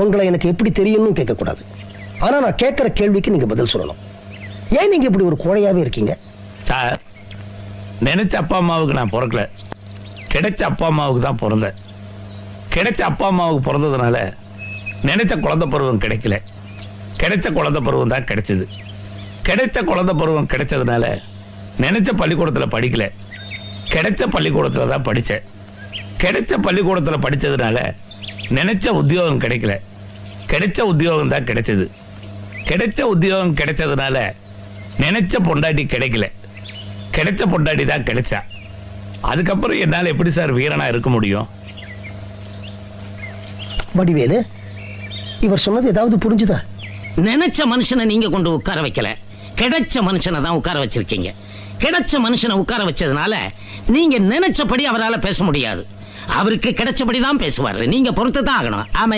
உங்களை எனக்கு எப்படி தெரியும்னு கேட்கக்கூடாது. ஆனால் நான் கேட்குற கேள்விக்கு நீங்கள் பதில் சொல்லணும். ஏன் நீங்கள் இப்படி ஒரு கோழையாகவே இருக்கீங்க? சார் நினைச்ச அப்பா அம்மாவுக்கு நான் பிறக்கல. கிடைச்ச அப்பா அம்மாவுக்கு தான் பிறந்தேன் கிடைச்ச அப்பா அம்மாவுக்கு பிறந்ததுனால நினைச்ச குழந்த பருவம் கிடைக்கல. கிடைச்ச குழந்த பருவம் தான் கிடைச்சது. கிடைச்ச குழந்த பருவம் கிடைச்சதுனால நினைச்ச பள்ளிக்கூடத்தில் படிக்கல. கிடைச்ச பள்ளிக்கூடத்தில் தான் படித்தேன் கிடைச்ச பள்ளிக்கூடத்தில் படித்ததுனால நினைச்ச உத்தியோகம் கிடைக்கல. கிடைச்ச உத்தியோகம் தான் கிடைச்சது. கிடைச்ச உத்தியோகம் கிடைச்சதுனால நினைச்ச பொண்டாட்டி கிடைக்கல. கிடைச்ச பொண்டாட்டி தான் கிடைச்சா. அதுக்கப்புறம் என்னால் எப்படி சார் வீரனா இருக்க முடியும்? வடிவேலு இவர் சொன்னது ஏதாவது புரிஞ்சுதா? நினைச்ச மனுஷனை நீங்க கொண்டு உட்கார வைக்கல. கிடைச்ச மனுஷனை தான் உட்கார வச்சிருக்கீங்க. கிடைச்ச மனுஷனை உட்கார வச்சதுனால நீங்க நினைச்சபடி அவரால பேச முடியாது. அவருக்கு கிடைச்சபடிதான் பேசுவார் பேசுவாரு நீங்க பொறுத்து தான் ஆகணும். ஆமா.